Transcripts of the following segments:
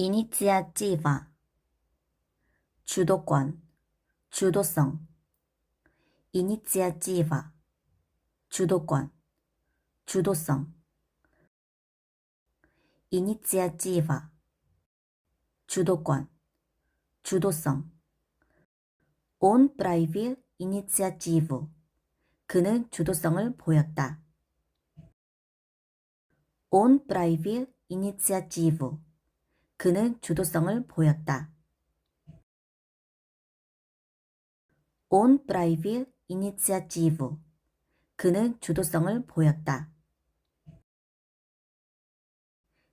이니치아티바. 주도권 주도성. 이니치아티바. 주도권 주도성. 이니치아티바. 주도권 주도성. 온 프라이빌 이니치아티브 그는 주도성을 보였다. 온 프라이빌 이니치아티브 그는 주도성을 보였다. 온 프라이빌 이니치아티브 그는 주도성을 보였다.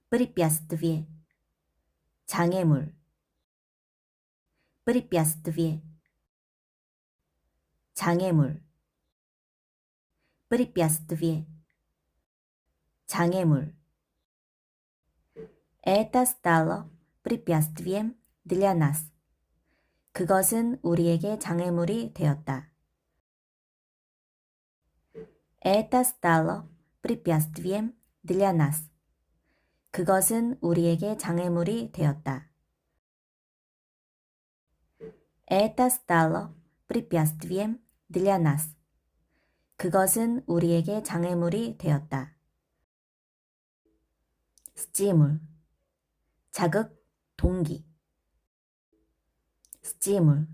프리피아스트비에 장애물 프리피아스트비에 장애물 препятствие 장애물 Это стало препятствием для нас. 그것은 우리에게 장애물이 되었다. Это стало препятствием для нас. 그것은 우리에게 장애물이 되었다. Это стало препятствием для нас. 그것은 우리에게 장애물이 되었다. 스티물 자극, 동기 스티물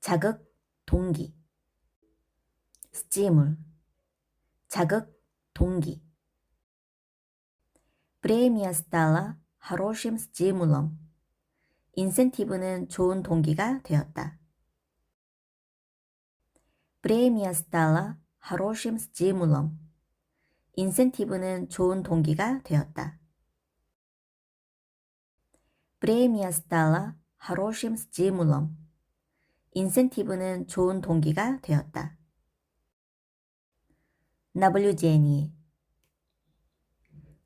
자극, 동기 스티물 자극, 동기 премия стала хорошим стимулом. 인센티브는 좋은 동기가 되었다. 프레미아 스타라 하로심 스지물럼. 인센티브는 좋은 동기가 되었다. 프레미아 스타라 하로심 스지물럼. 인센티브는 좋은 동기가 되었다. 나블류제니.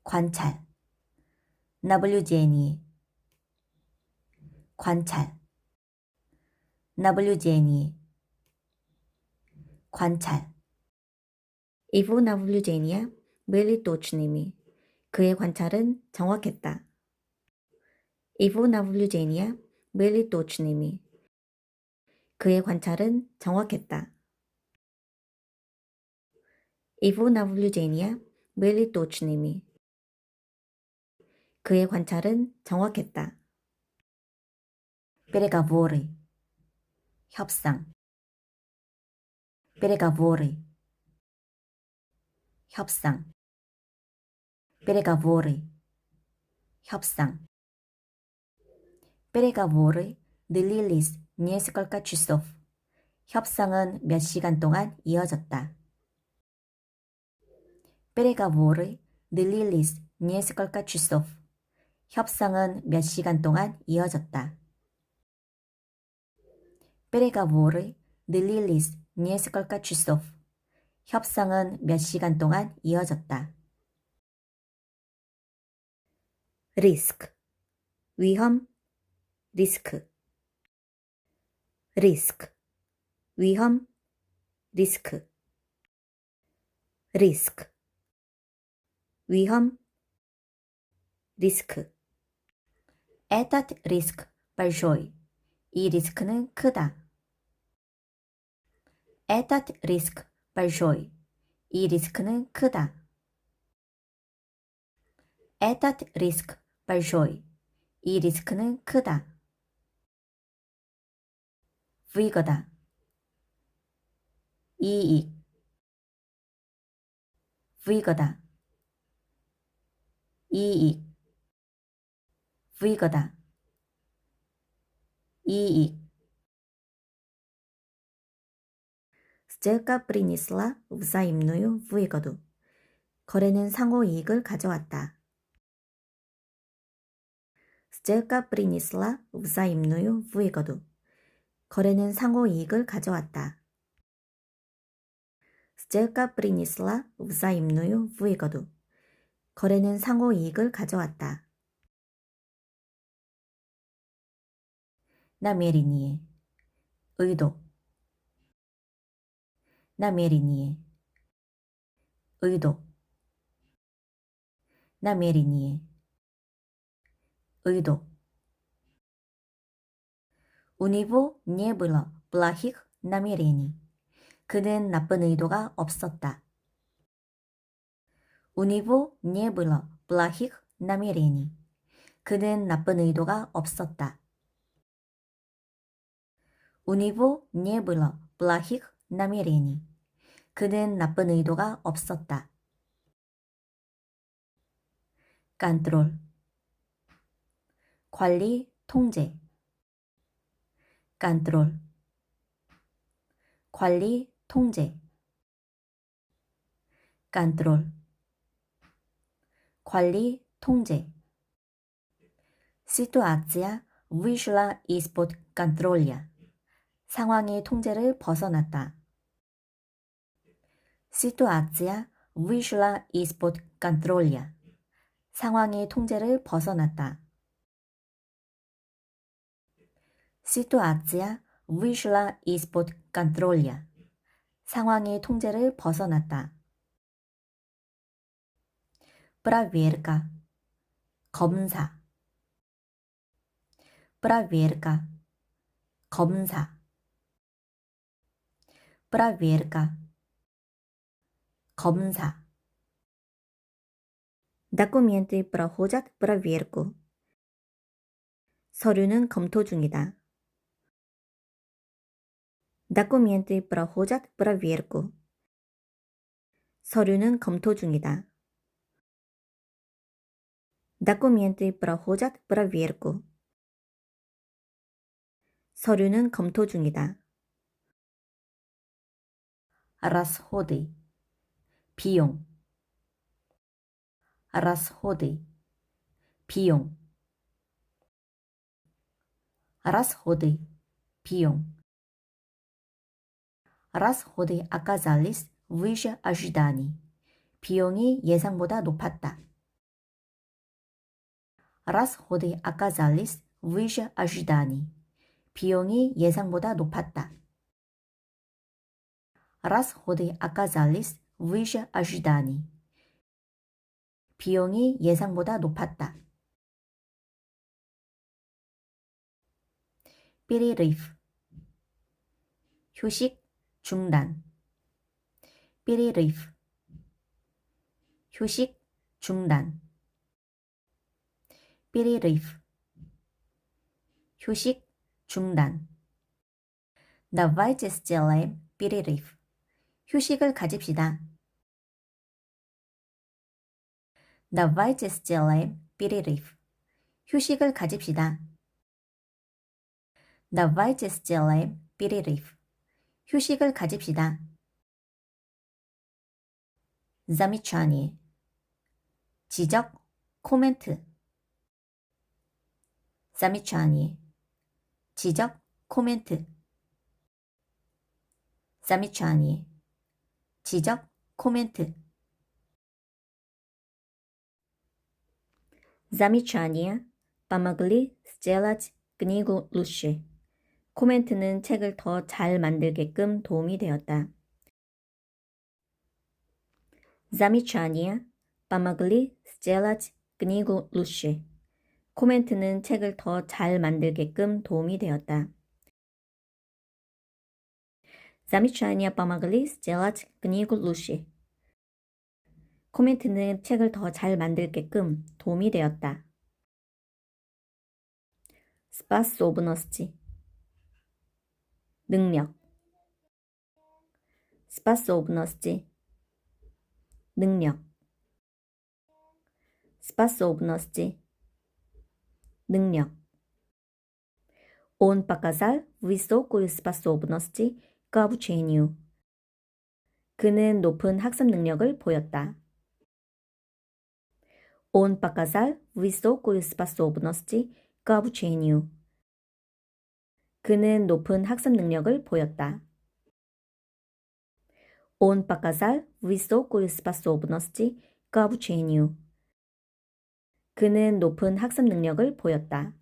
관찰. 나블류제니. 관찰. 나블류제니. 관찰 Его наблюдения были точными. 그의 관찰은 정확했다. Его наблюдения были точными. 그의 관찰은 정확했다. Его наблюдения были точными. 그의 관찰은 정확했다. переговоры 협상 переговоры 협상 переговоры 협상 переговоры длились несколько часов 협상은 몇 시간 동안 이어졌다. переговоры длились несколько часов 협상은 몇 시간 동안 이어졌다. переговоры длились 니에스컬카 주소프. 협상은 몇 시간 동안 이어졌다. 리스크 위험. 리스크 리스크 위험. 리스크 리스크 위험. 리스크 에탓 리스크 발쇼이 이 리스크는 크다. Этот риск большой. 이 리스크는 크다. Этот риск большой. 이 리스크는 크다. выгода 이익 выгода 이익 выгода 이익 сделка принесла взаимную выгоду. 거래는 상호 이익을 가져왔다. сделка принесла взаимную выгоду. 거래는 상호 이익을 가져왔다. сделка принесла взаимную выгоду. 거래는 상호 이익을 가져왔다. намерение 의도 намерение 의도 намерение 의도 У него не было плохих намерений. 그는 나쁜 의도가 없었다. У него не было плохих намерений. 그는 나쁜 의도가 없었다. У него не было плохих намерений. 그는 나쁜 의도가 없었다. 깐트롤 관리, 통제. 깐트롤 관리, 통제. 깐트롤 관리, 통제. 시투아츠야 위슐라 이스포트 깐트롤야. 상황의 통제를 벗어났다. 시투아츠야 вышла из-под контроля. 상황이 통제를 벗어났다. 시투아츠야 вышла из-под контроля. 상황이 통제를 벗어났다. проверка 검사 проверка 검사 проверка 검사 Документы проходят проверку. 서류는 검토 중이다. Документы проходят проверку. 서류는 검토 중이다. Документы проходят проверку. 서류는 검토 중이다. расходы 비용 расходы 비용 расходы 비용 расходы оказались выше ожиданий 비용이 예상보다 높았다. расходы оказались выше ожиданий 비용이 예상보다 높았다. расходы оказались выше ожиданий 비용이 예상보다 높았다. перерыв 휴식 중단 перерыв 휴식 중단 перерыв 휴식 중단 Давайте сделаем перерыв. 휴식을 가집시다. Давайте сделаем перерыв. 휴식을 가집시다. Давайте сделаем перерыв. 휴식을 가집시다. замечание 지적, 코멘트 замечание 지적, 코멘트 замечание 지적, 코멘트 Замечания помогли сделать книгу лучше. 코멘트는 책을 더 잘 만들게끔 도움이 되었다. Замечания помогли сделать книгу лучше. 코멘트는 책을 더 잘 만들게끔 도움이 되었다. Замечания помогли сделать книгу лучше. 코멘트는 책을 더 잘 만들게끔 도움이 되었다. способности 능력 способности 능력 способности 능력 Он показал высокую способность к обучению. 그는 높은 학습 능력을 보였다. Он показал высокую способность к обучению. 그는 높은 학습 능력을 보였다. Он показал высокую способность к обучению. 그는 높은 학습 능력을 보였다.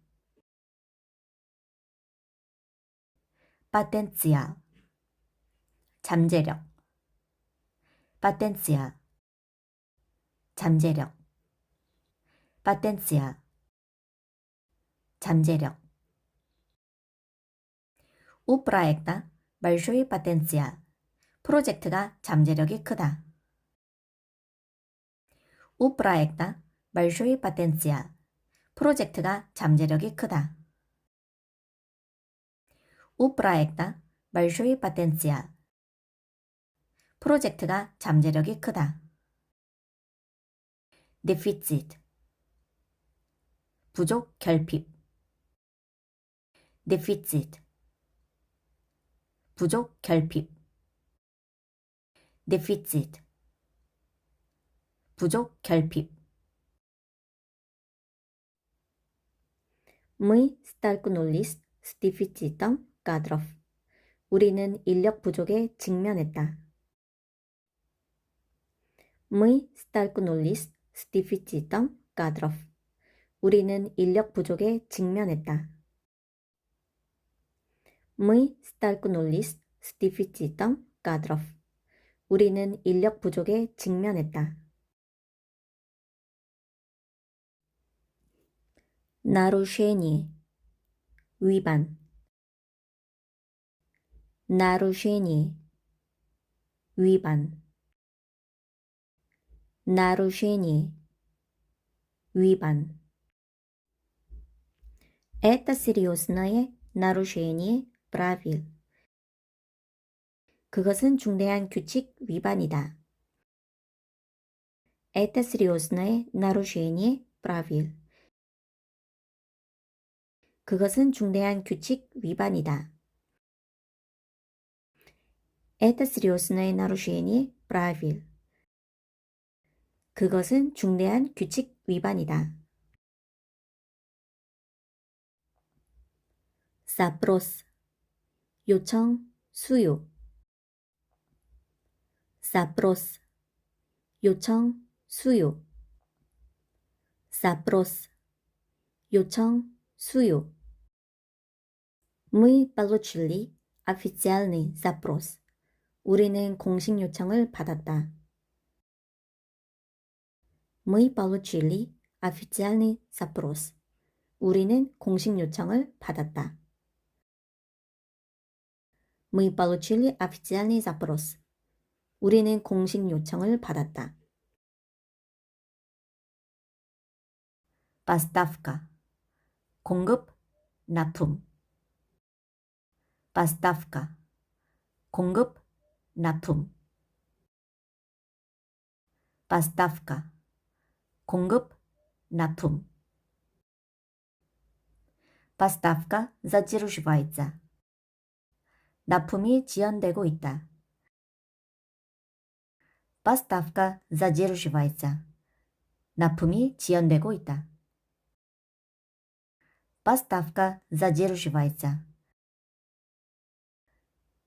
потенциал 잠재력 라텐시아 잠재력. 우 프라젝타 말쇼이 파텐시아 프로젝트가 잠재력이 크다. 우 프라젝타 말쇼이 파텐시아 프로젝트가 잠재력이 크다. 우 프라젝타 말쇼이 파텐시아 프로젝트가 잠재력이 크다. 디피짓 부족 결핍 deficit 부족 결핍 deficit 부족 결핍 Мы столкнулись с дефицитом кадров. 우리는 인력 부족에 직면했다. Мы столкнулись с дефицитом кадров. 우리는 인력 부족에 직면했다. Muy s t a l s d i f i c i l cadro. 우리는 인력 부족에 직면했다. 나루쉐니 위반 나루쉐니 위반 나루쉐니 위반 Это серьезное нарушение правил. 그것은 중대한 규칙 위반이다. Это серьезное нарушение правил. 그것은 중대한 규칙 위반이다. Это серьезное нарушение правил. 그것은 중대한 규칙 위반이다. запрос 요청 수요 запрос 요청 수요 запрос 요청 수요 Мы получили официальный запрос. 우리는 공식 요청을 받았다. Мы получили официальный запрос. 우리는 공식 요청을 받았다. Мы получили официальный запрос. 우리는 공식 요청을 받았다. поставка 공급 납품 поставка 공급 납품 поставка 공급 납품 поставка задерживается 납품이 지연되고 있다. поставка задерживается 납품이 지연되고 있다. поставка задерживается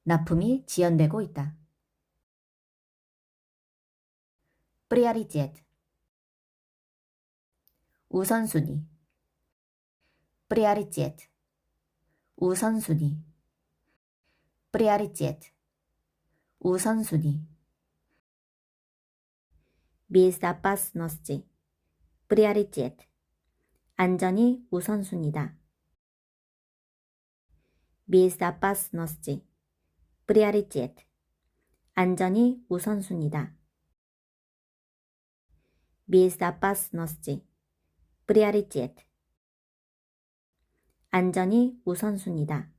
납품이 지연되고 있다. приоритет 우선순위 приоритет 우선순위 приоритет 우선순위 безопасности приоритет 안전이 우선순위다. безопасности приоритет 안전이 우선순위다. безопасности приоритет 안전이 우선순위다.